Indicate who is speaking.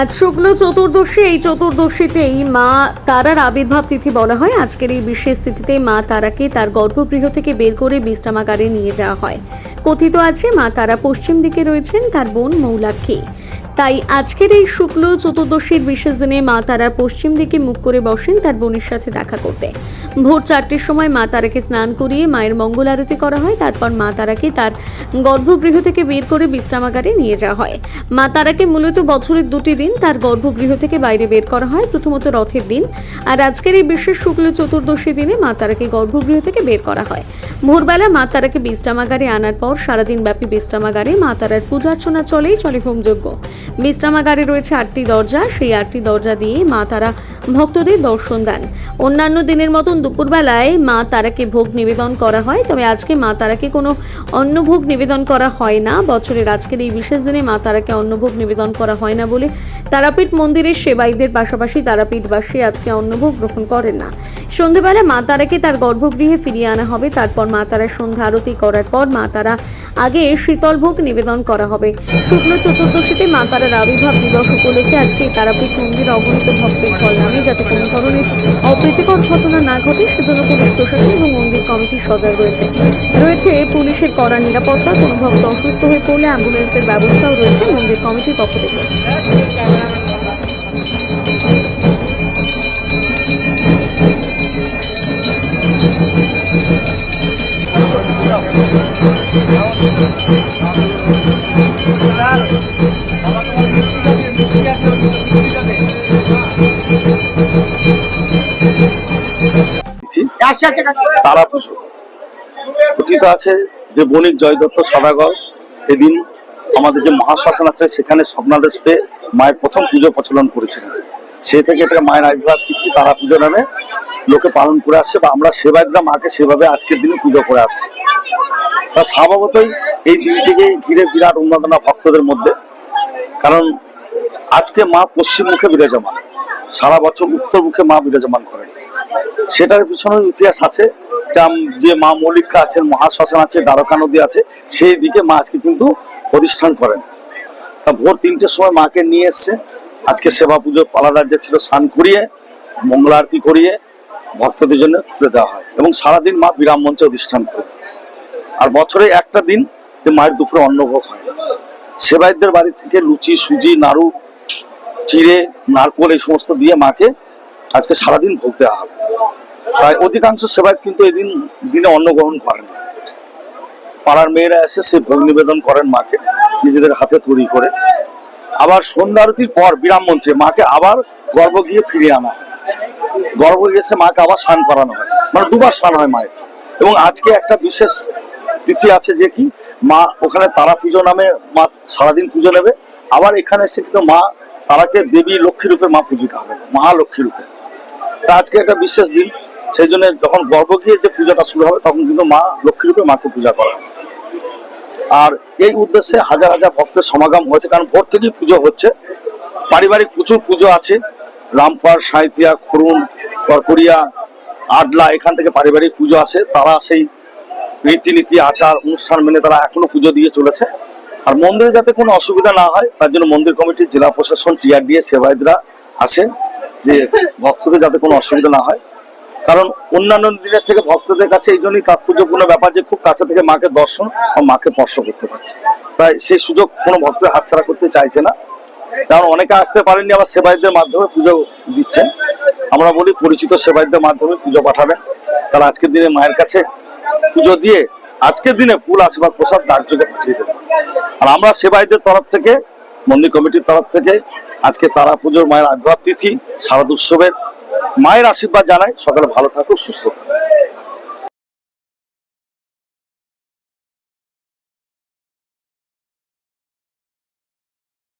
Speaker 1: আজ শুক্ল চতুর্দশী, এই চতুর্দশীতেই মা তারার আবির্ভাব তিথি বলা হয়। আজকের এই বিশেষ তিথিতে মা তারাকে তার গর্ভগৃহ থেকে বের করে বিশ্রামাগারে নিয়ে যাওয়া হয়। কথিত আছে, মা তারা পশ্চিম দিকে রয়েছেন, তার বোন মৌলাক্ষী। তাই আজকের এই শুক্ল চতুর্দশীর বিশেষ দিনে মা তারা পশ্চিম দিকে মুখ করে বসেন তার বোনের সাথে দেখা করতে। ভোর চারটের সময় মা তারাকে স্নান করিয়ে মায়ের মঙ্গল আরতি করা হয়, তারপর মা তারাকে তার গর্ভগৃহ থেকে বের করে বিশ্রামাগারে নিয়ে যাওয়া হয়। মা তারাকে মূলত বছরের দুটি দিন তার গর্ভগৃহ থেকে বাইরে বের করা হয়, প্রথমত রথের দিন। আর আজকের এই বিশেষ শুক্ল চতুর্দশী দিনে মা তারাকে গর্ভগৃহ থেকে বের করা হয়। ভোরবেলা মা তারাকে বিশ্রামাগারে আনার পর সারাদিন ব্যাপী বিশ্রামাগারে মা তারার পূজার্চনা চলেই চলে হোমযজ্ঞ। বিশ্রামাগারে রয়েছে আটটি দরজা, সেই আটটি দরজা দিয়ে মা তারা ভক্তদের দর্শন দেন। অন্যান্য দিনের মতন দুপুরবেলায় মা তারাকে ভোগ নিবেদন করা হয়, তবে আজকে মা তারাকে কোনো অন্নভোগ নিবেদন করা হয় না। বছরের আজকের এই বিশেষ দিনে মা তারাকে অন্নভোগ নিবেদন করা হয় না বলে তারাপীঠ মন্দিরের সেবাইদের পাশাপাশি তারাপীঠবাসী আজকে অন্নভোগ গ্রহণ করেন না। সন্ধেবেলা মা তারাকে তার গর্ভগৃহে ফিরিয়ে আনা হবে, তারপর মা তারা সন্ধ্যা আরতি করার পর মা তারা আগে শীতলভোগ নিবেদন করা হবে। শুক্ল চতুর্দশীতে মা তারার আবির্ভাব দিবস উপলক্ষে আজকে তারাপীঠ মন্দির অগণিত ভক্তের ফল নামে যাতে কোনো ধরনের অপ্রীতিকর ঘটনা না ঘটে, সেজন্য পুলিশ প্রশাসন এবং মন্দির কমিটি সজাগ রয়েছে। রয়েছে পুলিশের কড়া নিরাপত্তা, কোনো ভক্ত অসুস্থ হয়ে পড়লে অ্যাম্বুলেন্সের ব্যবস্থাও রয়েছে মন্দির কমিটির পক্ষ থেকে।
Speaker 2: তারা পুজো কথিত আছে যে বণিক জয়দত্ত সদাগর এদিন আমাদের যে মহাশ্মশান আছে, সেখানে স্বপ্নাদেশ পেয়ে মায়ের প্রথম পুজো প্রচলন করেছিলেন। সে থেকে এটা মায়ের আবির্ভাব তিথি তারা পুজো নামে লোকে পালন করে আসছে বা আমরা সেবায়তরা মাকে সেভাবে আজকের দিনে পুজো করে আসছি। তা স্বভাবতই এই দিনটিকে ঘিরে বিরাট উন্মাদনা ভক্তদের মধ্যে। কারণ আজকে মা পশ্চিম মুখে বিরাজমান, সারা বছর উত্তর মুখে মা বিরাজমান করেন। সেটার পিছনে ইতিহাস আছে। যে মা মল্লিকা আছেন, মহাশ্মশান আছে দ্বারকা নদী আছে, সেই দিকে মা আজকে কিন্তু প্রতিষ্ঠান করেন। তা ভোর তিনটের সময় মাকে নিয়ে এসছে। আজকে সেবা পুজো পালাদার যে ছিল, স্নান করিয়ে, মঙ্গল আরতি করিয়ে, ভক্তদের জন্য খুলে দেওয়া হয় এবং সারাদিন মা বিরাম মঞ্চে অধিষ্ঠান করে আর বছরে একটা দিন যে মায়ের দুপুরে অন্নভোগ হয়। সেবায়তদের বাড়ি থেকে লুচি, সুজি, নাড়ু, চিড়ে, নারকোল এই সমস্ত দিয়ে মাকে আজকে সারাদিন ভোগ দেওয়া হবে তাই অধিকাংশ সেবায়ত কিন্তু এদিন দিনে অন্ন গ্রহণ করেন পাড়ার মেয়েরা এসে সে ভোগ নিবেদন করেন মাকে, নিজেদের হাতে তৈরি করে। আবার সন্ধ্যা আরতির পর বিরাম মঞ্চে মাকে আবার গর্ভ গিয়ে ফিরিয়ে আনা হয়। গর্ভ গিয়েছে মাকে আবার স্নান করানো হয়। মানে দুবার স্নান হয় মায়ের। এবং আজকে একটা বিশেষ তিথি আছে যে কি, মা ওখানে তারা পুজো নামে মা সারাদিন পুজো নেবে। আবার এখানে এসে কিন্তু মা তারাকে দেবী লক্ষ্মী রূপে মা পূজিত হবে, মহালক্ষ্মী রূপে। তা আজকে একটা বিশেষ দিন, সেই জন্য যখন গর্ভ গিয়ে যে পূজাটা শুরু হবে, তখন কিন্তু মা লক্ষ্মী রূপে মাকে পূজা করা। আর এই উদ্দেশ্যে হাজার হাজার ভক্তের সমাগম হয়েছে, কারণ ভোর থেকেই পুজো হচ্ছে। পারিবারিক প্রচুর পুজো আছে। রামপাড় সাঁইতিয়া খরুন করকরিয়া আডলা, এখান থেকে পারিবারিক পুজো আসে তারা সেই রীতিনীতি, আচার, অনুষ্ঠান মেনে তারা এখনও পুজো দিয়ে চলেছে। আর মন্দিরে যাতে কোনো অসুবিধা না হয়, তার জন্য মন্দির কমিটি জেলা প্রশাসন, টিআরডিএ, সেবায়তরা আসে যে ভক্তদের যাতে কোনো অসুবিধা না হয়। কারণ অন্যান্য দিনের থেকে ভক্তদের কাছে এই জন্যই তাৎপর্যপূর্ণ ব্যাপার যে খুব কাছে থেকে মাকে দর্শন ও মাকে স্পর্শ করতে পারছে। তাই সেই সুযোগ কোনো ভক্ত হাতছাড়া করতে চাইছে না। কারণ অনেকে আসতে পারেননি, আবার সেবায়তদের মাধ্যমে পুজো দিচ্ছেন। আমরা বলি পরিচিত সেবায়তদের মাধ্যমে পুজো পাঠাবেন। তারা আজকের দিনে মায়ের কাছে পুজো দিয়ে আজকের দিনে ফুল আশীর্বাদ প্রসাদ ডাকযোগে পাঠিয়ে দেবেন। আর আমরা সেবায়তদের তরফ থেকে মন্দির কমিটির তরফ থেকে আজকে তারা পুজোর মায়ের আগ্রহ তিথি শারদ উৎসবের মায়ের আশীর্বাদ জানাই। সকালে ভালো থাকুক, সুস্থ থাকুক।